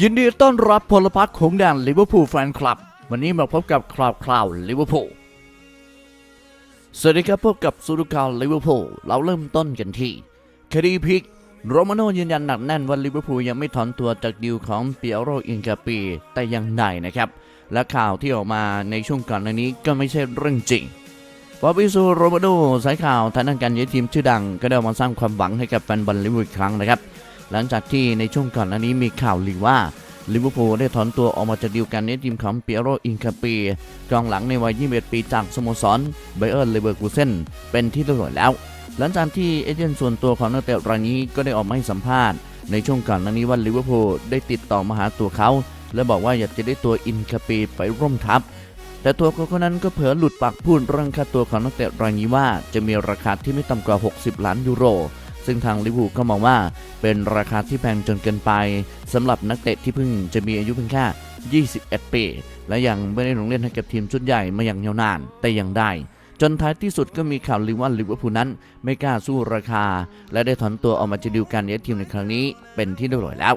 ยินดีต้อนรับพลพรรคของแดนลิเวอร์พูลแฟนคลับ วันนี้มาพบกับคราวคราวลิเวอร์พูลสวัสดีครับพบกับสุรุกาลิเวอร์พูลเราเริ่มต้นกันที่คดีพิกโรมาโนยืนยันหนักแน่นว่าลิเวอร์พูลยังไม่ถอนตัวจากดีลของเปียโรอินกาปีแต่อยังใดนะครับ และข่าวที่ออกมาในช่วงก่อนหน้านี้ก็ไม่ใช่เรื่องจริงฟาบิโซโรมาโดสายข่าวทางด้านการย้ายทีมชื่อดังก็ได้มาสร้างความหวังให้กับแฟนบอลลิเวอร์พูลอีกครั้งนะครับ หลังจากที่ในช่วงก่อนหน้านี้มีข่าวลือว่าลิเวอร์พูลได้ถอนตัวออกมาจากดีลการย้ายทีมของเปียโรอินคาปีกองหลังในวัย 21 ปีจากสโมสรไบเออร์เลเวอร์คูเซนเป็นที่เรียบร้อยแล้ว หลังจากที่เอเจนต์ส่วนตัวของนักเตะรายนี้ก็ได้ออกมาให้สัมภาษณ์ ในช่วงก่อนหน้านี้ว่าลิเวอร์พูลได้ติดต่อมาหาตัวเขา และบอกว่าอยากจะได้ตัวอินคาปีไปร่วมทัพ แต่ตัวเขาคนนั้นก็เผลอหลุดปากพูดเรื่องค่าตัวของนักเตะรายนี้ว่า จะมีราคาที่ไม่ต่ำกว่า 60 ล้านยูโร ซึ่งทางลิเวอร์พูลก็มองว่าเป็นราคาที่แพงจนเกินไปสำหรับนักเตะที่เพิ่งจะมีอายุเพียงแค่ 21 ปี และยังไม่ได้ลงเล่นให้กับทีมชุดใหญ่มาอย่างยาวนานแต่ยังได้จนท้ายที่สุดก็มีข่าวลือว่าลิเวอร์พูลนั้น ไม่กล้าสู้ราคา และได้ถอนตัวออกมาจะดิวการย้ายทีมในครั้งนี้เป็นที่เรียบร้อยแล้ว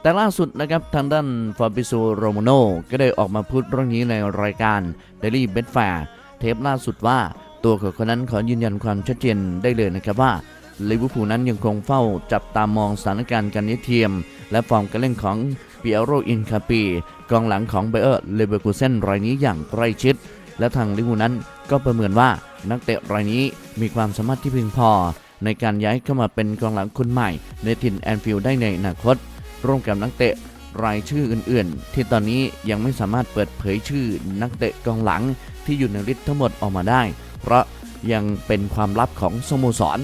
แต่ล่าสุดนะครับทางด้านฟาบิโซโรโมโนก็ได้ออกมาพูดเรื่องนี้ในรายการ Daily b e t f a r เทปล่าสุดว่าตัวเขาคนนั้นขอยืนยันความชัดเจนได้เลยนะครับว่า ลิเวอร์พูลนั้นยังคงเฝ้าจับตามองสถานการณ์การย้ายม และฟอร์มการเล่นของเปียโรอินคาปีกองหลังของเบเออร์เลเวอร์คูเซนรายนี้อย่างใกล้ชิด และทางลิเวอร์พูลนั้นก็ประเมินว่านักเตะรายนี้มีความสามารถที่เพียงพอ ในการย้ายเข้ามาเป็นกองหลังคนใหม่ ในถิ่นแอนฟิลด์ได้ในอนาคต ร่วมกับนักเตะรายชื่ออื่นๆ ที่ตอนนี้ยังไม่สามารถเปิดเผยชื่อนักเตะกองหลังที่อยู่ในลิสต์ทั้งหมดออกมาได้ เพราะยังเป็นความลับของสโมสร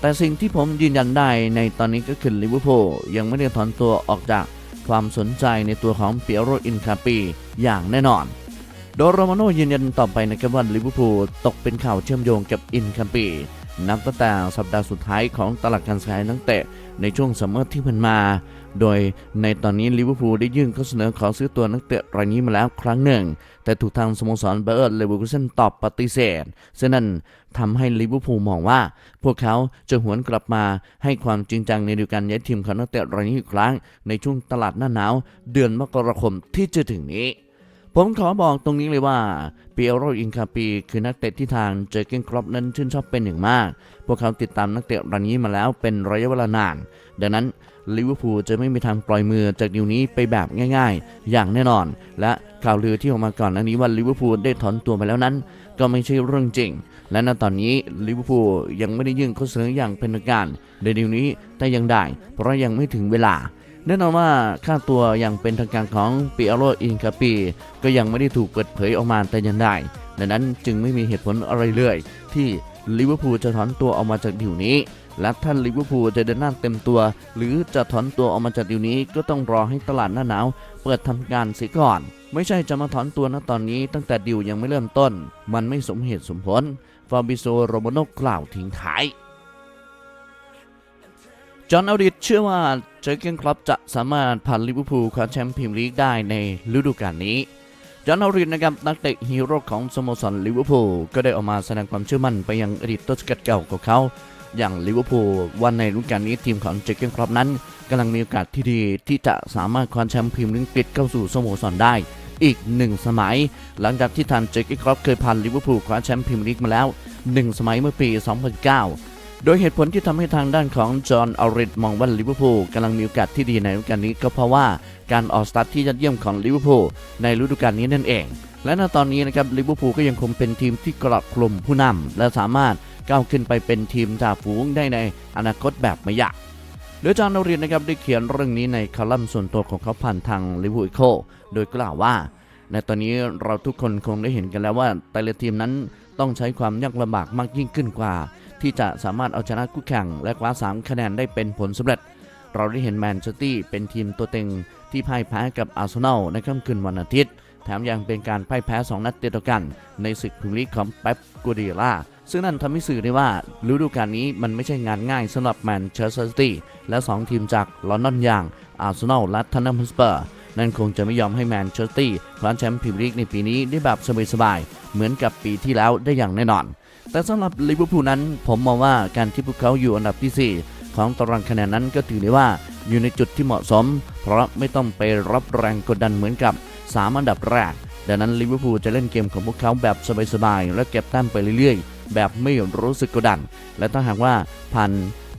แต่สิ่งที่ผมยืนยันได้ในตอนนี้ก็คือลิเวอร์พูลยังไม่ได้ถอนตัวออกจากความสนใจในตัวของเปียโรอินคาปีอย่างแน่นอน โดยโรมาโนยืนยันต่อไปนะครับว่าลิเวอร์พูลตกเป็นข่าวเชื่อมโยงกับอินคาปีนับตั้งแต่สัปดาห์สุดท้ายของตลาดการซื้อขายนักเตะในช่วงซัมเมอร์ที่ผ่านมาโดยในตอนนี้ลิเวอร์พูลได้ยื่นข้อเสนอขอซื้อตัวนักเตะรายนี้มาแล้วครั้งหนึ่ง แต่ถูกทางสโมสรเบอร์เลเวอร์คูเซนตอบปฏิเสธซึ่งนั่นทำให้ลิเวอร์พูลมองว่า พวกเขาจะหวนกลับมาให้ความจริงจังในดูการย้ายทีมของนักเตะรายนี้อีกครั้ง ในช่วงตลาดหน้าหนาว เดือนมกราคมที่จะถึงนี้ ผมขอบอกตรงนี้เลยว่าเปียโรอินคาปีคือนักเตะที่ทางเจอเกนครอปนั้นชื่นชอบเป็นอย่างมาก พวกเขาติดตามนักเตะรายนี้มาแล้วเป็นระยะเวลานาน ดังนั้นลิเวอร์พูลจะไม่มีทางปล่อยมือจากดิวนี้ไปแบบง่าย ๆ อย่างแน่นอน และข่าวลือที่ออกมาก่อนหน้านี้ว่าลิเวอร์พูลได้ถอนตัวไปแล้วนั้น ก็ไม่ใช่เรื่องจริง และณตอนนี้ลิเวอร์พูลยังไม่ได้ยื่นข้อเสนออย่างเป็นทางการในดิวนี้แต่ยังได้ เพราะยังไม่ถึงเวลา แน่นอนว่าค่าตัวอย่างเป็นทางการของปิอาโรอินคาปีก็ยังไม่ได้ถูกเปิดเผยออกมาแต่ยังได้ดังนั้นจึงไม่มีเหตุผลอะไรเลย ที่ลิเวอร์พูลจะถอนตัวออกมาจากดิวนี้ และท่านลิเวอร์พูลจะเดินหน้าเต็มตัว หรือจะถอนตัวออกมาจากดิวนี้ ก็ต้องรอให้ตลาดหน้าหนาวเปิดทำการเสียก่อน ไม่ใช่จะมาถอนตัวณตอนนี้ตั้งแต่ดิวยังไม่เริ่มต้น มันไม่สมเหตุสมผลฟาบิโซโรโมโนกล่าวทิ้งท้าย จอห์นอริดเชื่อว่าเจอร์เกนคลับจะสามารถผ่านลิเวอร์พูลคว้าแชมป์พรีเมียร์ลีกได้ในฤดูกาลนี้ จอห์นอริดนะครับนักเตะฮีโร่ของสโมสรลิเวอร์พูลก็ได้ออกมาแสดงความเชื่อมั่นไปยังอดีตต้นสังกัดเก่าของเขา อย่างลิเวอร์พูลวันในฤดูกาลนี้ทีมของเจอร์เกนคลับนั้นกำลังมีโอกาสที่ดีที่จะสามารถคว้าแชมป์พรีเมียร์ลีกติดเข้าสู่สโมสรได้อีกหนึ่งสมัย หลังจากที่ทางเจอร์เกนคลับเคยผ่านลิเวอร์พูลคว้าแชมป์พรีเมียร์ลีกมาแล้วหนึ่งสมัยเมื่อปี 2009 โดยเหตุผลที่ทำให้ทางด้านของจอห์นอริดมองว่าลิเวอร์พูลกำลังมีโอกาสที่ดีในฤดูกาลนี้ก็เพราะว่าการออกสตาร์ทที่ยอดเยี่ยมของลิเวอร์พูลในฤดูกาลนี้นั่นเอง และณตอนนี้นะครับลิเวอร์พูลก็ยังคงเป็นทีมที่เกราะกลุ่มผู้นำและสามารถก้าวขึ้นไปเป็นทีมจ่าฝูงได้ในอนาคตแบบไม่ยากโดยจอห์นอริดนะครับได้เขียนเรื่องนี้ในคอลัมน์ส่วนตัวของเขาผ่านทางลิเวอร์พูลโดยกล่าวว่าในตอนนี้เราทุกคนคงได้เห็นกันแล้วว่าแต่ละทีมนั้นต้องใช้ความยากลำบากมากยิ่งขึ้นกว่า ที่จะสามารถเอาชนะคู่แข่ง และคว้า 3 คะแนนได้เป็นผลสำเร็จ เราได้เห็นแมนเชสเตอร์เป็นทีมตัวเต็งที่พ่ายแพ้กับอาร์เซนอลในค่ำคืนวันอาทิตย์ แถมยังเป็นการพ่ายแพ้ 2 นัดติดต่อกัน ในศึกพรีเมียร์ลีกของเป๊ปกูดียล่าซึ่งนั่นทำให้สื่อได้ว่าฤดูกาลนี้มันไม่ใช่งานง่ายสำหรับแมนเชสเตอร์ซิตี้และ 2 ทีมจากลอนดอนอย่างอาร์เซนอลและทันนัมฮสเปอร์นั่นคงจะไม่ยอมให้แมนเชสเตอร์คว้าแชมป์พรีเมียร์ลีกในปีนี้ได้แบบสบายๆเหมือนกับปีที่แล้วได้อย่างแน่นอน แต่สำหรับลิเวอร์พูลนั้น ผมมองว่าการที่พวกเขาอยู่อันดับที่ 4 ของตารางคะแนนนั้นก็ถือได้ว่าอยู่ในจุดที่เหมาะสม เพราะไม่ต้องไปรับแรงกดดันเหมือนกับ 3 อันดับแรกดังนั้นลิเวอร์พูลจะเล่นเกมของพวกเขาแบบสบายๆและเก็บแต้มไปเรื่อยๆ แบบไม่รู้สึกกดดัน และถ้าหากว่าผ่าน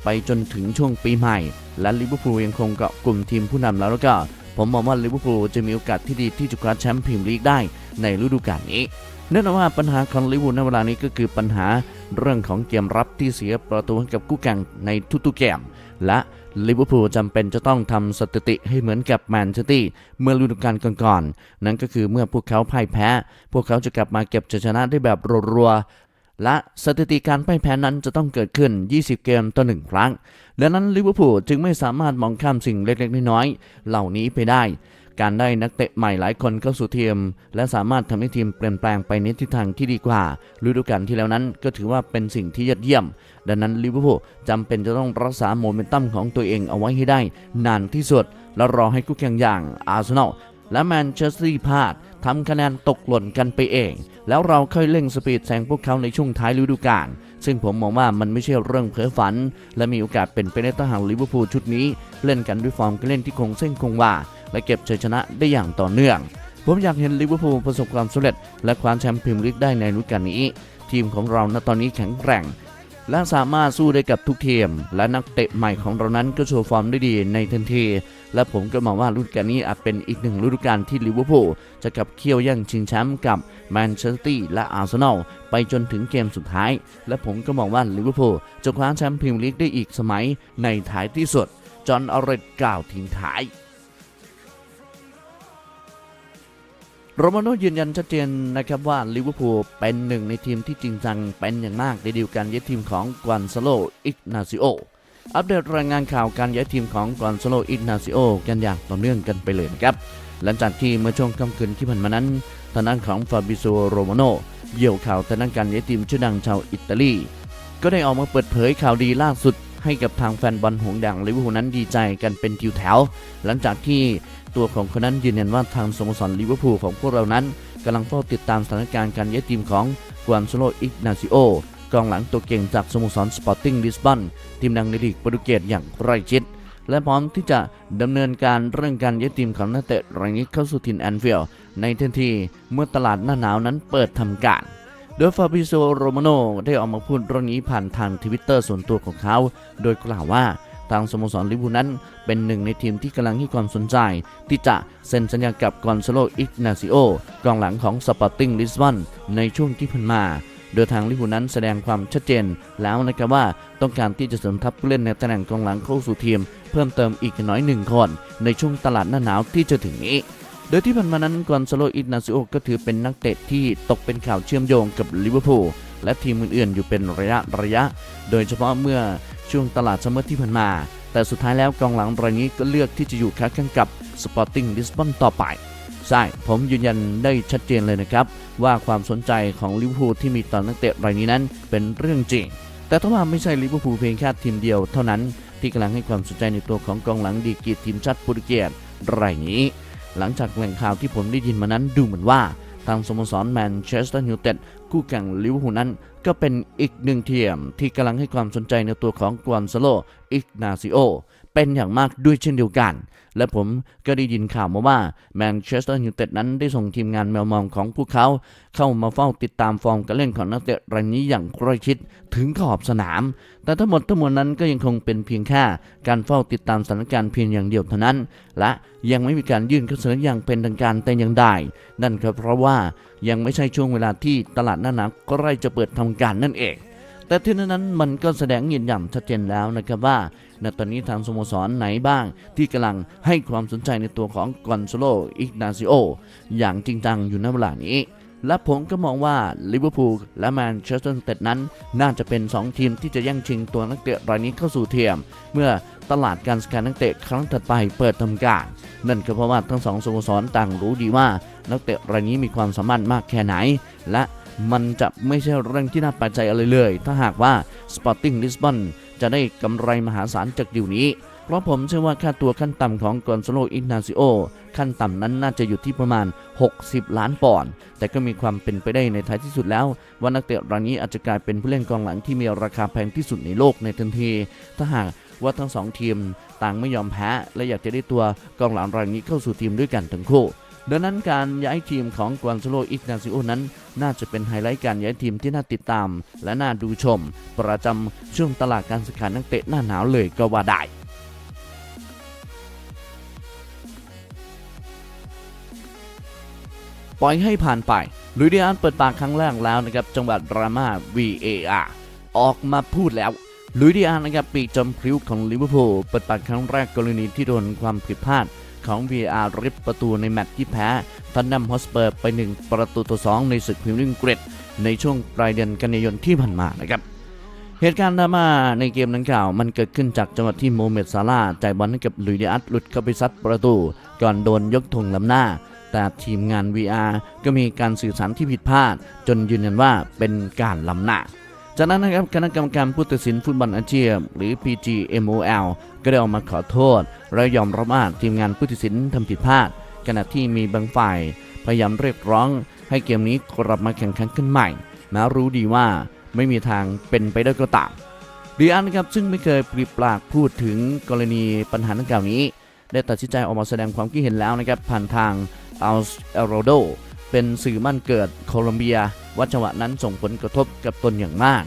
ไปจนถึงช่วงปีใหม่ และลิเวอร์พูลยังคงเกาะกลุ่มทีมผู้นำแล้วแล้วก็ ผมมองว่าลิเวอร์พูลจะมีโอกาสที่ดีที่จะคว้าแชมป์พรีเมียร์ลีกได้ ในฤดูกาลนี้แน่นอนว่าปัญหาของลิเวอร์พูลในเวลานี้ก็คือปัญหาเรื่องของเกมรับที่เสียประตูให้กับคู่แข่งในทุกๆเกม และลิเวอร์พูลจำเป็นจะต้องทำสถิติให้เหมือนกับแมนเชสเตอร์เมื่อฤดูกาลก่อนๆนั่นก็คือเมื่อพวกเขาพ่ายแพ้ พวกเขาจะกลับมาเก็บชัยชนะได้แบบรัวๆและสถิติการพ่ายแพ้นั้นจะต้องเกิดขึ้น 20 เกมต่อหนึ่งครั้ง ดังนั้นลิเวอร์พูลจึงไม่สามารถมองข้ามสิ่งเล็กๆน้อยๆเหล่านี้ไปได้ การได้นักเตะใหม่หลายคนเข้าสู่ทีม และสามารถทำให้ทีมเปลี่ยนแปลงไปในทิศทางที่ดีกว่าฤดูกาลที่แล้วนั้นก็ถือว่าเป็นสิ่งที่ยอดเยี่ยม ดังนั้นลิเวอร์พูลจำเป็นจะต้องรักษาโมเมนตัมของตัวเองเอาไว้ให้ได้ นานที่สุด และรอให้คู่แข่งอย่างอาร์เซนอลและแมนเชสเตอร์พลาดทำคะแนนตกหล่นกันไปเอง แล้วเราค่อยเร่งสปีดแซงพวกเขาในช่วงท้ายฤดูกาลซึ่งผมมองว่ามันไม่ใช่เรื่องเพ้อฝัน และมีโอกาสเป็นไปได้ถ้าหากลิเวอร์พูลชุดนี้ เล่นกันด้วยฟอร์มการเล่นที่คงเส้นคงวา และเก็บชัยชนะได้อย่างต่อเนื่อง ผมอยากเห็นลิเวอร์พูลประสบความสำเร็จ และคว้าแชมป์พรีเมียร์ลีกได้ในฤดูกาลนี้ ทีมของเราณตอนนี้แข็งแกร่ง และสามารถสู้ได้กับทุกทีม และนักเตะใหม่ของเรานั้นก็โชว์ฟอร์มได้ดีในทันที และผมก็มองว่าฤดูกาลนี้อาจเป็นอีกหนึ่งฤดูกาลที่ลิเวอร์พูลจะกับเคี่ยวแย่งชิงแชมป์กับแมนเชสเตอร์และอาร์เซนอลไปจนถึงเกมสุดท้าย และผมก็มองว่าลิเวอร์พูลจะคว้าแชมป์พรีเมียร์ลีกได้อีกสมัยในท้ายที่สุดจอห์นออเรตกล่าวทิ้งท้าย โรมาโนยืนยันชัดเจนนะครับว่าลิเวอร์พูลเป็นหนึ่งในทีมที่จริงจังเป็นอย่างมากในดีลการย้ายทีมของกวนซาโลอิกนาซิโออัปเดตรายงานข่าวการย้ายทีมของกวนซาโลอิกนาซิโอกันอย่างต่อเนื่องกันไปเลยนะครับหลังจากที่เมื่อช่วงค่ำคืนที่ผ่านมานั้นทางด้านของฟาบิโซโรมาโนเบี่ยวข่าวทางด้านการย้ายทีมชื่อดังชาวอิตาลีก็ได้ออกมาเปิดเผยข่าวดีล่าสุดให้กับทางแฟนบอลหงส์แดงลิเวอร์พูลนั้นดีใจกันเป็นทิวแถว หลังจากที่ ตัวของคนนั้นยืนยันว่าทางสโมสรลิเวอร์พูลของพวกเรานั้นกำลังเฝ้าติดตามสถานการณ์การย้ายทีมของกวนโซโลอิกนาซิโอกองหลังตัวเก่งจากสโมสรสปอร์ติ้งลิสบอนทีมดังในลีกโปรตุเกสอย่างใกล้ชิดและพร้อมที่จะดำเนินการเรื่องการย้ายทีมของนักเตะรายนี้เข้าสู่ถิ่นแอนฟิลด์ในทันทีเมื่อตลาดหน้าหนาวนั้นเปิดทำการโดยฟาบิโซโรมาโนได้ออกมาพูดเรื่องนี้ผ่านทางทวิตเตอร์ส่วนตัวของเขา โดยกล่าวว่า ทางสโมสรลิเวอร์พูลนั้น เป็นหนึ่งในทีมที่กำลังให้ความสนใจ ที่จะเซ็นสัญญากับกอนซาโลอิกนาซิโอกองหลังของสปอร์ติ้งลิสบอนในช่วงที่ผ่านมาโดยทางลิเวอร์พูลนั้นแสดงความชัดเจนแล้วนะครับว่าต้องการที่จะเสริมทัพผู้เล่นในตำแหน่งกองหลังเข้าสู่ทีม เพิ่มเติมอีกน้อยหนึ่งคน ในช่วงตลาดหน้าหนาวที่จะถึงนี้ โดยที่ผ่านมานั้นกอนซาโลอิกนาซิโอก็ถือเป็นนักเตะที่ตกเป็นข่าวเชื่อมโยงกับลิเวอร์พูล และทีมอื่นๆ อยู่เป็นระยะระยะ โดยเฉพาะเมื่อช่วงตลาดซัมเมอร์ที่ผ่านมา แต่สุดท้ายแล้วกองหลังรายนี้ก็เลือกที่จะอยู่ค้าแข่งกับสปอร์ติ้งลิสบอนต่อไป ใช่ ผมยืนยันได้ชัดเจนเลยนะครับ ว่าความสนใจของลิเวอร์พูลที่มีต่อนักเตะรายนี้นั้นเป็นเรื่องจริง แต่ถ้าว่าไม่ใช่ลิเวอร์พูลเพียงแค่ทีมเดียวเท่านั้นที่กำลังให้ความสนใจในตัวของกองหลังดีกรีทีมชาติโปรตุเกสรายนี้ หลังจากแหล่งข่าวที่ผมได้ยินมานั้นดูเหมือนว่าทางสโมสรแมนเชสเตอร์ยูไนเต็ด คู่แข่งลิเวอร์พูลนั้น ก็เป็นอีกหนึ่งเทียมที่กำลังให้ความสนใจในตัวของกวนซาโลอิกนาซิโอ เป็นอย่างมากด้วยเช่นเดียวกัน และผมก็ได้ยินข่าวมาว่าแมนเชสเตอร์ยูไนเต็ดนั้นได้ส่งทีมงานแมวมองของพวกเขา เข้ามาเฝ้าติดตามฟอร์มการเล่นของนักเตะรายนี้อย่างใกล้ชิดถึงขอบสนาม แต่ทั้งหมดทั้งมวลนั้นก็ยังคงเป็นเพียงแค่การเฝ้าติดตามสถานการณ์เพียงอย่างเดียวเท่านั้น และยังไม่มีการยื่นข้อเสนออย่างเป็นทางการแต่อย่างใดนั่นก็เพราะว่ายังไม่ใช่ช่วงเวลาที่ตลาดหน้าหนาวใกล้จะเปิดทำการนั่นเองแต่ที่นั้นมันก็แสดงยืนยันชัดเจนแล้วนะครับว่า ณตอนนี้ทางสโมสรไหนบ้าง ที่กำลังให้ความสนใจในตัวของกอนโซโลอิกนาซิโออย่างจริงจังอยู่ในเวลานี้ และผมก็มองว่าลิเวอร์พูลและแมนเชสเตอร์ยูไนเต็ดนั้น น่าจะเป็น 2 ทีมที่จะแย่งชิงตัวนักเตะรายนี้เข้าสู่เทียม เมื่อตลาดการสแกนนักเตะครั้งถัดไปเปิดทำการ นั่นก็เพราะว่าทั้งสองสโมสรต่างรู้ดีว่านักเตะรายนี้มีความสามารถมากแค่ไหน และมันจะไม่ใช่เรื่องที่น่าแปลกใจอะไรเลย ถ้าหากว่า Sporting Lisbon จะได้กำไรมหาศาลจากดีลนี้ เพราะผมเชื่อว่าค่าตัวขั้นต่ำของกอนโซโลอินนาซิโอขั้นต่ำนั้นน่าจะอยู่ที่ประมาณ 60 ล้านปอนด์แต่ก็มีความเป็นไปได้ในท้ายที่สุดแล้ว ว่านักเตะรายนี้อาจจะกลายเป็นผู้เล่นกองหลังที่มีราคาแพงที่สุดในโลกในทันที ถ้าหากว่าทั้งสองทีมต่างไม่ยอมแพ้ และอยากจะได้ตัวกองหลังรายนี้เข้าสู่ทีมด้วยกันทั้งคู่ ดังนั้นการย้ายทีมของกวางโซโลอิกนาซิโอนั้น น่าจะเป็นไฮไลท์การย้ายทีมที่น่าติดตาม และน่าดูชม ประจำช่วงตลาดการซื้อขายนักเตะหน้าหนาวเลยก็ว่าได้ปล่อยให้ผ่านไปลุยดิอันเปิดปากครั้งแรกแล้วนะครับ จังหวัดดราม่า VAR ออกมาพูดแล้วลุยดิอันนะครับปีกจอมพริ้วของลิเวอร์พูลเปิดปากครั้งแรกกรณีที่โดนความผิดพลาด ของ VR ริบประตูในแมตช์ที่แพ้ทันนัมฮอสเปอร์ไป 1 ประตูต่อ2ในศึกพรีเมียร์ลีกอังกฤษในช่วงปลายเดือนกันยายนที่ผ่านมานะครับเหตุการณ์ดราม่าในเกมดังกล่าว มันเกิดขึ้นจากจังหวะที่โมเมดซาลาจ่ายบอลให้กับลุยดิอัสหลุดเข้าไปซัดประตู ก่อนโดนยกธงล้ำหน้า แต่ทีมงาน VR ก็มีการสื่อสารที่ผิดพลาด จนยืนยันว่าเป็นการล้ำหน้า จากนั้นนะครับคณะกรรมการผู้ตัดสินฟุตบอลอาชีพหรือ PGMOL ก็ได้ออกมาขอโทษ และยอมรับว่าทีมงานผู้ตัดสินทำผิดพลาด ขณะที่มีบางฝ่าย พยายามเรียกร้อง ให้เกมนี้กลับมาแข่งขันขึ้นใหม่แม้รู้ดีว่าไม่มีทางเป็นไปได้ก็ตามดีอันนะครับซึ่งไม่เคยปริปากพูดถึงกรณีปัญหาดังกล่าวนี้ ได้ตัดสินใจออกมาแสดงความคิดเห็นแล้วนะครับผ่านทางอัลเอโรโด เป็นสื่อมั่นเกิดโคลอมเบียว่าจังหวะนั้นส่งผลกระทบกับตนอย่างมาก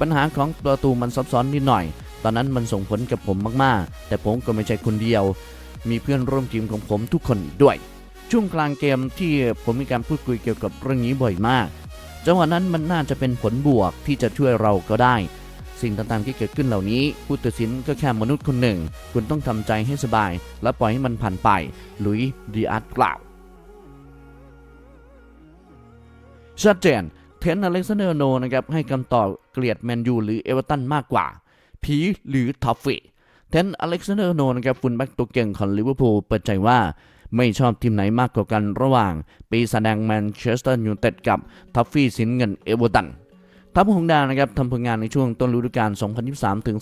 ปัญหาของประตูมันซับซ้อนนิดหน่อย ตอนนั้นมันส่งผลกับผมมากๆ แต่ผมก็ไม่ใช่คนเดียว มีเพื่อนร่วมทีมของผมทุกคนด้วย ช่วงกลางเกมที่ผมมีการพูดคุยเกี่ยวกับเรื่องนี้บ่อยมาก จังหวะนั้นมันน่าจะเป็นผลบวกที่จะช่วยเราก็ได้ สิ่งต่างๆที่เกิดขึ้นเหล่านี้ผู้ตัดสินก็แค่มนุษย์คนหนึ่ง คุณต้องทำใจให้สบาย และปล่อยให้มันผ่านไปหลุยดีอาร์ตกล่าว ชัดเจน เทนอเล็กซานเดอร์โนนะครับให้คำตอบเกลียดแมนยูหรือเอเวอร์ตันมากกว่า ผีหรือทอฟฟี่ เทนอเล็กซานเดอร์โนนะครับฟุนแบ็กตัวเก่งของลิเวอร์พูลเปิดใจว่าไม่ชอบทีมไหนมากกว่ากันระหว่าง ปีศาจแดงแมนเชสเตอร์ยูไนเต็ดกับทัฟฟี่สินเงินเอเวอร์ตันทัพหงดงนะครับทำผลงานในช่วงต้นฤดูกาล 2023 ถึง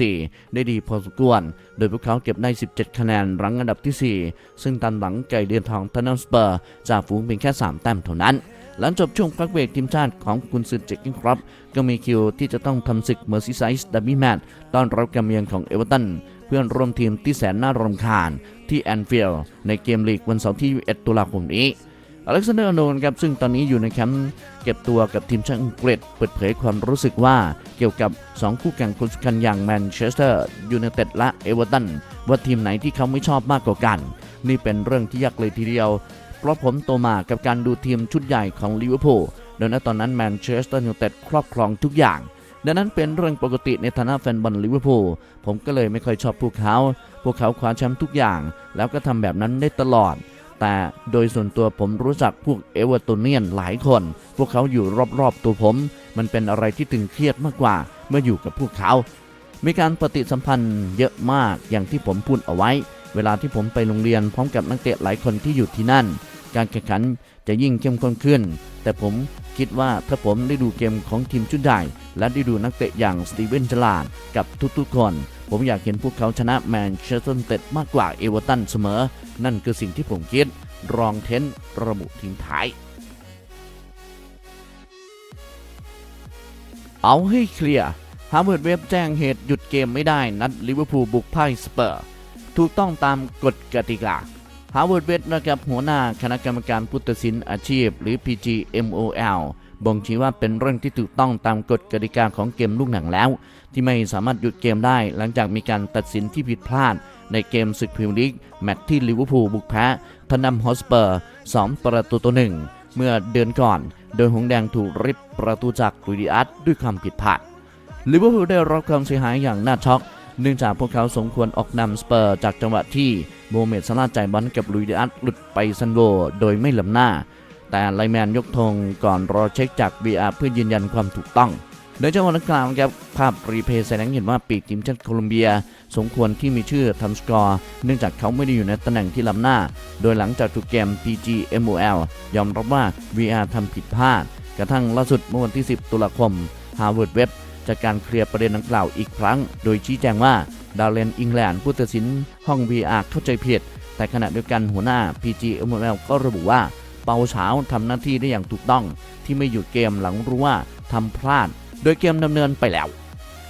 2024 ได้ดีพอสมควร โดยพวกเขาเก็บได้ 17 คะแนนรั้งอันดับที่ 4 ซึ่งตามหลังไก่เดือนทองทันนัมสเปอร์จากฝูงเพียงแค่ 3 แต้มเท่านั้น หลังจบช่วงพักเบรกทีมชาติของกุนซือเจคกิ้งครับ ก็มีคิวที่จะต้องทำศึกเมอร์ซีไซส์ดับบี้แมตต้อนรับการเยือนของเอเวอร์ตันเพื่อนร่วมทีมที่แสนน่ารำคาญที่แอนฟิลด์ในเกมลีกวันเสาร์ที่ 21 ตุลาคมนี้อเล็กซานเดอร์โนนครับซึ่งตอนนี้อยู่ในแคมป์เก็บตัวกับทีมชาติอังกฤษเปิดเผยความรู้สึกว่าเกี่ยวกับ 2 คู่แข่งคนสำคัญอย่างแมนเชสเตอร์ยูไนเต็ดและเอเวอร์ตันว่าทีมไหนที่เขาไม่ชอบมากกว่ากัน นี่เป็นเรื่องที่ยากเลยทีเดียว เพราะผมโตมากับการดูทีมชุดใหญ่ของลิเวอร์พูลโดยณตอนนั้นแมนเชสเตอร์ยูไนเต็ดครอบครองทุกอย่าง ดังนั้นเป็นเรื่องปกติในฐานะแฟนบอลลิเวอร์พูลผมก็เลยไม่ค่อยชอบพวกเขา พวกเขาคว้าแชมป์ทุกอย่าง แล้วก็ทำแบบนั้นได้ตลอด แต่โดยส่วนตัวผมรู้จักพวกเอเวอร์ตันเนียนหลายคน พวกเขาอยู่รอบๆตัวผม มันเป็นอะไรที่ตึงเครียดมากกว่าเมื่ออยู่กับพวกเขา มีการปฏิสัมพันธ์เยอะมากอย่างที่ผมพูดเอาไว้ เวลาที่ผมไปโรงเรียนพร้อมกับนักเตะหลายคนที่อยู่ที่นั่น การแข่งขันจะยิ่งเข้มข้นขึ้น แต่ผมคิดว่าถ้าผมได้ดูเกมของทีมชุดใหญ่และได้ดูนักเตะอย่างสตีเวนจลาดกับทุกๆคน ผมอยากเห็นพวกเขาชนะแมนเชสเตอร์ยูไนเต็ดมากกว่าเอเวอร์ตันเสมอ นั่นคือสิ่งที่ผมคิด รองเทนระบุทิ้งท้าย เอาให้เคลียร์ฮาร์เวาร์ดเว็บแจ้งเหตุหยุดเกมไม่ได้นัดลิเวอร์พูลบุกพ่ายสเปอร์ ถูกต้องตามกฎกติกา ฮาร์วาร์ดเว็บนะครับหัวหน้าคณะกรรมการผู้ตัดสินอาชีพ หรือ PGMOL บ่งชี้ว่าเป็นเรื่องที่ถูกต้องตามกฎกติกาของเกมลูกหนังแล้ว ที่ไม่สามารถหยุดเกมได้ หลังจากมีการตัดสินที่ผิดพลาด ในเกมศึกพรีเมียร์ลีกแมตช์ที่ลิเวอร์พูลบุกแพ้ทนัมฮอสเปอร์2ประตูต่อหนึ่งเมื่อเดือนก่อน โดยหงแดงถูกริบประตูจากลุยดิอัสด้วยความผิดพลาดลิเวอร์พูลได้รับความเสียหายอย่างน่าช็อก เนื่องจากพวกเขาสมควรออกนำสเปอร์จากจังหวะที่โมเมดซาลาจ่ายบอลกับลุยดิอัสหลุดไปซันโวโดยไม่หลำหน้า แต่ไลแมนยกธงก่อนรอเช็คจาก VR เพื่อยืนยันความถูกต้องโดยจังหวะดังกล่าวครับภาพรีเพย์แสดงเห็นว่าปีกทีมชาติโคลอมเบีย สมควรที่มีชื่อทำสกอร์ เนื่องจากเขาไม่ได้อยู่ในตำแหน่งที่ล้ำหน้า โดยหลังจากถูกเกม PGMOL ยอมรับว่า VR ทำผิดพลาด กระทั่งล่าสุดเมื่อวันที่ 10 ตุลาคม Harvard Web จากการเคลียร์ประเด็นดังกล่าวอีกครั้ง โดยชี้แจงว่าดาวเลนอิงแลนด์ผู้ตัดสินห้อง VR เข้าใจผิด แต่ขณะเดียวกันหัวหน้า PG m l ก็ระบุว่า เปาเฉาทำหน้าที่ได้อย่างถูกต้อง ที่ไม่หยุดเกมหลังรู้ว่าทำพลาด โดยเกมดำเนินไปแล้ว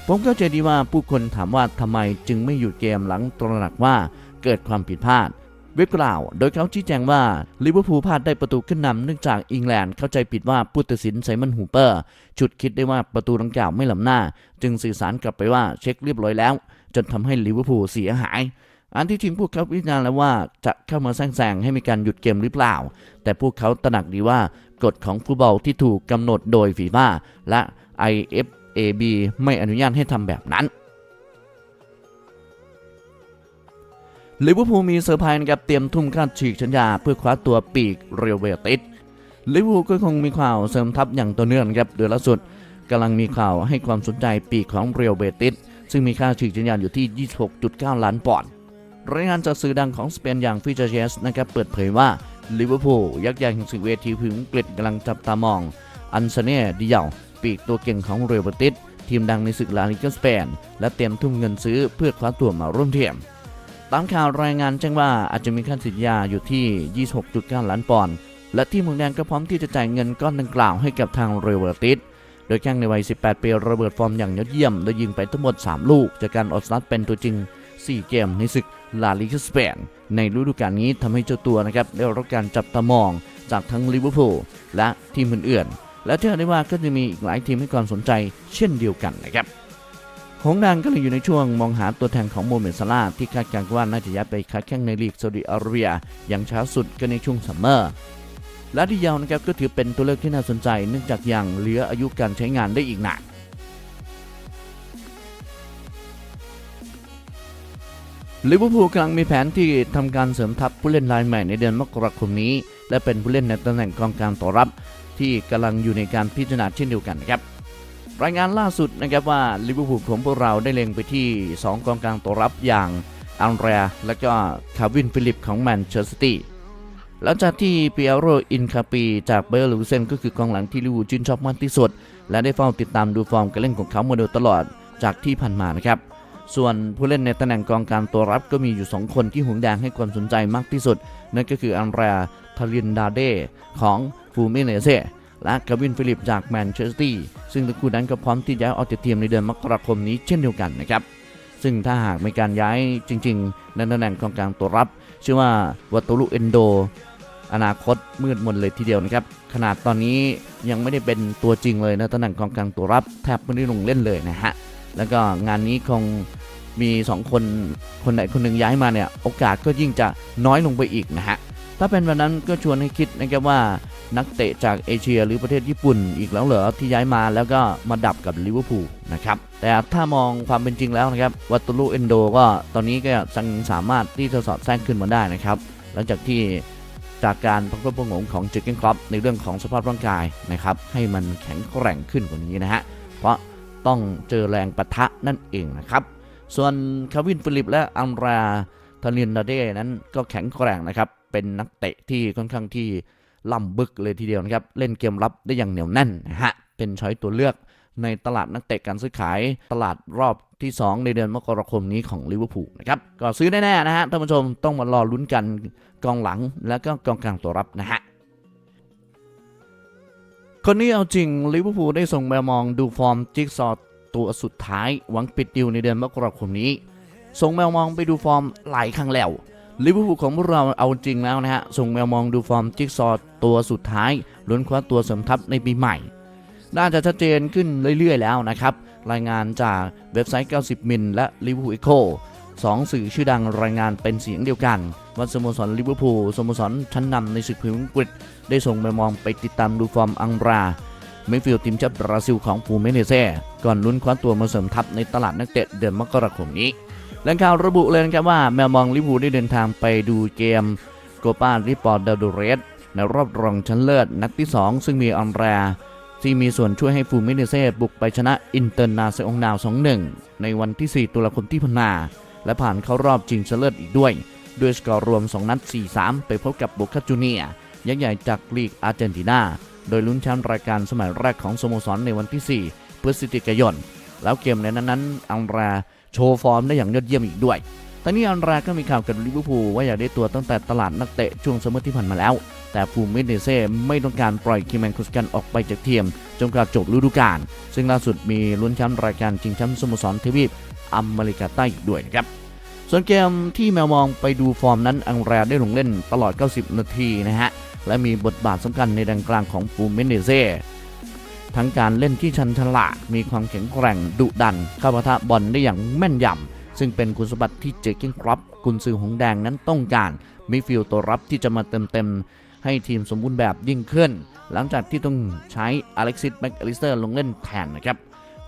ผมเข้าใจดีว่าผู้คนถามว่าทำไมจึงไม่หยุดเกมหลังตระหนักว่าเกิดความผิดพลาด เว็บกล่าว โดยเขาชี้แจงว่าลิเวอร์พูลพลาดได้ประตูขึ้นนำเนื่องจากอิงแลนด์เข้าใจผิดว่าผู้ตัดสินไซมอนฮูเปอร์ชุดคิดได้ว่าประตูดังกล่าวไม่ล้ำหน้า จึงสื่อสารกลับไปว่าเช็คเรียบร้อยแล้ว จนทำให้ลิเวอร์พูลเสียหายอันที่จริงพวกเขาพิจารณาแล้วว่าจะเข้ามาแซงแซงให้มีการหยุดเกมหรือเปล่า แต่พวกเขาตระหนักดีว่ากฎของฟุตบอลที่ถูกกำหนดโดยฟีฟ่าและ IFAB ไม่อนุญาตให้ทำแบบนั้น ลิเวอร์พูลมีเซอร์ไพรส์นะครับเตรียมทุ่มค่าฉีกสัญญาเพื่อคว้าตัวปีกเรอัลเวติสลิเวอร์พูลก็คงมีข่าวเสริมทัพอย่างต่อเนื่องครับโดยล่าสุดกำลังมีข่าวให้ความสนใจปีกของเรอัลเวติสซึ่งมีค่าฉีกสัญญาอยู่ที่ 26.9 ล้านปอนด์รายงานจากสื่อดังของสเปนอย่างฟิชเชสนะครับเปิดเผยว่าลิเวอร์พูลยักษ์ใหญ่แห่งศึกเวทีพิมพ์อังกฤษกำลังจับตามอง อันเซเน่ดิยาปีกตัวเก่งของเรอัลเวติสทีมดังในศึกลาลิกาสเปน และเตรียมทุ่มเงินซื้อเพื่อคว้าตัวมาร่วมทีม ตามข่าวรายงานแจ้งว่าอาจจะมีค่าสัญญาอยู่ที่ 26.9 ล้านปอนด์และที่เมืองแดงก็พร้อมที่จะจ่ายเงินก้อนดังกล่าวให้กับทางเรเวอร์ติสโดยแข้งในวัย 18 ปีระเบิดฟอร์มอย่างยอดเยี่ยมโดยยิงไปทั้งหมด 3 ลูก จากการออสตาร์ทเป็นตัวจริง 4 เกมในศึกลาลิกาสเปนในฤดูกาลนี้ทำให้เจ้าตัวนะครับได้รับการจับตามองจากทั้งลิเวอร์พูลและทีมอื่นๆและเชื่อได้ว่าก็จะมีอีกหลายทีมให้ความสนใจเช่นเดียวกันนะครับ หงส์แดงก็เลยอยู่ในช่วงมองหาตัวแทนของโมเมนซาลาที่คาดการณ์ว่าน่าจะย้ายไปค้าแข่งในลีกซาอุดิอาระเบีย อย่างช้าสุดก็ในช่วงซัมเมอร์และดิยาวนะครับก็ถือเป็นตัวเลือกที่น่าสนใจเนื่องจากยังเหลืออายุการใช้งานได้อีกหนานลิเวอร์พูลกำลังมีแผนที่ทำการเสริมทัพผู้เล่นรายใหม่ในเดือนมกราคมนี้ และเป็นผู้เล่นในตำแหน่งกองกลางต่อรับ ที่กำลังอยู่ในการพิจารณาเช่นเดียวกันนะครับ รายงานล่าสุดนะครับว่าลิเวอร์พูลของพวกเราได้เล็งไปที่ 2 กองกลางตัวรับอย่างอังเดรียและก็คาวินฟิลิปของแมนเชสเตอร์ซิตี้หลังจากที่เปียโรอินคาปีจากเบอร์ลูเซนก็คือกองหลังที่ลิเวอร์พูลชื่นชอบมากที่สุด และได้เฝ้าติดตามดูฟอร์มการเล่นของเขามาโดยตลอดจากที่ผ่านมานะครับส่วนผู้เล่นในตำแหน่งกองกลางตัวรับก็มีอยู่ 2 คนที่หงแดงให้ความสนใจมากที่สุด นั่นก็คืออังเดรียทารินดาเดของฟูมิเนเซ และกาวินฟิลิปจากแมนเชสเตอร์ซึ่งทั้งคู่นั้นก็พร้อมที่ย้ายออกจากทีมในเดือนมกราคมนี้เช่นเดียวกันนะครับซึ่งถ้าหากมีการย้ายจริง ๆ ในตำแหน่งกองกลางตัวรับ ชื่อว่าวัตตุลุเอนโด อนาคตมืดมนเลยทีเดียวนะครับ ขนาดตอนนี้ยังไม่ได้เป็นตัวจริงเลยนะตำแหน่งกองกลางตัวรับ แทบไม่ได้ลงเล่นเลยนะฮะ แล้วก็งานนี้คงมี 2 คนคนใดคนหนึ่งย้ายมาเนี่ย โอกาสก็ยิ่งจะน้อยลงไปอีกนะฮะ ถ้าเป็นแบบนั้นก็ชวนให้คิดนะครับว่า นักเตะจากเอเชียหรือประเทศญี่ปุ่นอีกแล้วเหรอที่ย้ายมาแล้วก็มาดับกับลิเวอร์พูลนะครับแต่ถ้ามองความเป็นจริงแล้วนะครับวัตตุลุเอนโดก็ตอนนี้ก็ยังสามารถที่จะสอดแทรกขึ้นมาได้นะครับหลังจากที่จากการประคบประหงของจอร์เกนครอปในเรื่องของสภาพร่างกายนะครับให้มันแข็งแกร่งขึ้นกว่านี้นะฮะเพราะต้องเจอแรงปะทะนั่นเองนะครับส่วนคาวินฟิลิปและอัมราทารินดาเดนั้นก็แข็งแกร่งนะครับเป็นนักเตะที่ค่อนข้างที่ ล่ำบึกเลยทีเดียวนะครับ เล่นเกมรับได้อย่างเหนียวแน่นนะฮะ เป็นช้อยตัวเลือกในตลาดนักเตะการซื้อขายตลาดรอบที่ 2 ในเดือนมกราคมนี้ของลิเวอร์พูลนะครับ ก็ซื้อแน่ๆนะฮะท่านผู้ชมต้องมารอลุ้นกันกองหลังแล้วก็กองกลางตัวรับนะฮะคนนี้เอาจริงลิเวอร์พูลได้ส่งแมวมองดูฟอร์มจิ๊กซอตัวสุดท้ายหวังปิดดิวในเดือนมกราคมนี้ ส่งแมวมองไปดูฟอร์มหลายครั้งแล้ว ลิเวอร์พูลของพวกเราเอาจริงแล้วนะฮะ ส่งแมวมองดูฟอร์มจิ๊กซอว์ตัวสุดท้ายล้นคว้าตัวเสริมทัพในปีใหม่ น่าจะชัดเจนขึ้นเรื่อยๆแล้วนะครับ รายงานจากเว็บไซต์ 90 มิลและลิเวอร์พูลเอ็โคสองสื่อชื่อดังรายงานเป็นเสียงเดียวกันว่าสโมสรลิเวอร์พูลสโมสรชั้นนำในศึกพรีเมียร์อังกฤษได้ส่งแมวมองไปติดตามดูฟอร์มอังรามิฟิลทีมชาติบราซิลของฟูเมเนเซ่ก่อนลุ้นคว้าตัวมาเสริมทัพในตลาดนักเตะเดือนมกราคมนี้ แหล่งข่าวระบุเลยนะครับว่าแมวมองลิเวอร์พูได้เดินทางไปดูเกมโกปาริปอร์เดลโดเรสในรอบรองชนะเลิศนัดที่ 2 ซึ่งมีอันแรที่มีส่วนช่วยให้ฟูเมเนเซ่บุกไปชนะอินเตอร์นาเซองนาว 2-1 ในวันที่ 4 ตุลาคมที่ผ่านมาและผ่านเข้ารอบชิงชนะเลิศอีกด้วย ด้วยสกอร์รวม 2 นัด 4-3 ไปพบกับโบคาจูเนียยักษ์ใหญ่จากลีกอาร์เจนตินา โดยลุ้นแชมป์รายการสมัยแรกของสโมสรในวันที่ 4 พฤศจิกายน แล้วเกมในนั้นๆอังรา โชว์ฟอร์มได้อย่างยอดเยี่ยมอีกด้วยตอนนี้อันราก็มีข่าวกับลิเวอร์พูลว่าอยากได้ตัวตั้งแต่ตลาดนักเตะช่วงซัมเมอร์ที่ผ่านมาแล้ว แต่ฟูมิเนเซ่ไม่ต้องการปล่อยคิมแมนคุสกันออกไปจากทีมจนกระจบฤดูกาล ซึ่งล่าสุดมีลุ้นแชมป์รายการชิงแชมป์สโมสรทวีปอเมริกาใต้อีกด้วยนะครับส่วนเกมที่แมวมองไปดูฟอร์มนั้นอังแรได้ลงเล่นตลอด 90 นาทีนะฮะและมีบทบาทสำคัญในดังกลางของฟูมิเนเซ่ ทั้งการเล่นที่ชันฉลาดมีความแข็งแกร่งดุดัน เข้าปะทะบอลได้อย่างแม่นยำ ซึ่งเป็นคุณสมบัติที่เจคกิ้งครับกุนซือหงแดงนั้นต้องการมีฟิลตัวรับที่จะมาเติมเต็มให้ทีมสมบูรณ์แบบยิ่งขึ้น หลังจากที่ต้องใช้อเล็กซิสแม็กอลิสเตอร์ลงเล่นแทนนะครับ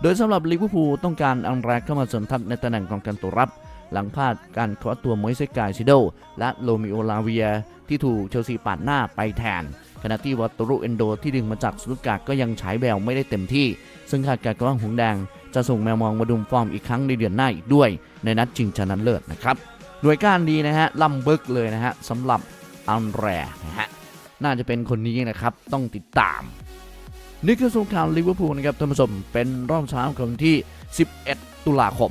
โดยสำหรับลิเวอร์พูลต้องการอังแรกเข้ามาเสริมทัพในตำแหน่งกองกลารตัวรับหลังพลาดการคว้าตัวมอยเซกายซิโดและโรมิโอลาเวีย ที่ถูกเชลซีปาดหน้าไปแทน ณะที่วัตตุรุเอนโดที่ดึงมาจากสตุตการ์ดก็ยังฉายแววไม่ได้เต็มที่ ซึ่งคาดการณ์ว่าหงแดง จะส่งแมวมองมาดูฟอร์มอีกครั้งในเดือนหน้าอีกด้วย ในนัดชิงชนะเลิศนะครับหน่วยก้านดีนะฮะล่ำบึกเลยนะฮะสำหรับอันแรนะฮะน่าจะเป็นคนนี้นะครับต้องติดตาม นี่คือสงครามลิเวอร์พูลนะครับท่านผู้ชมเป็นรอบเช้าของวันที่ 11 ตุลาคม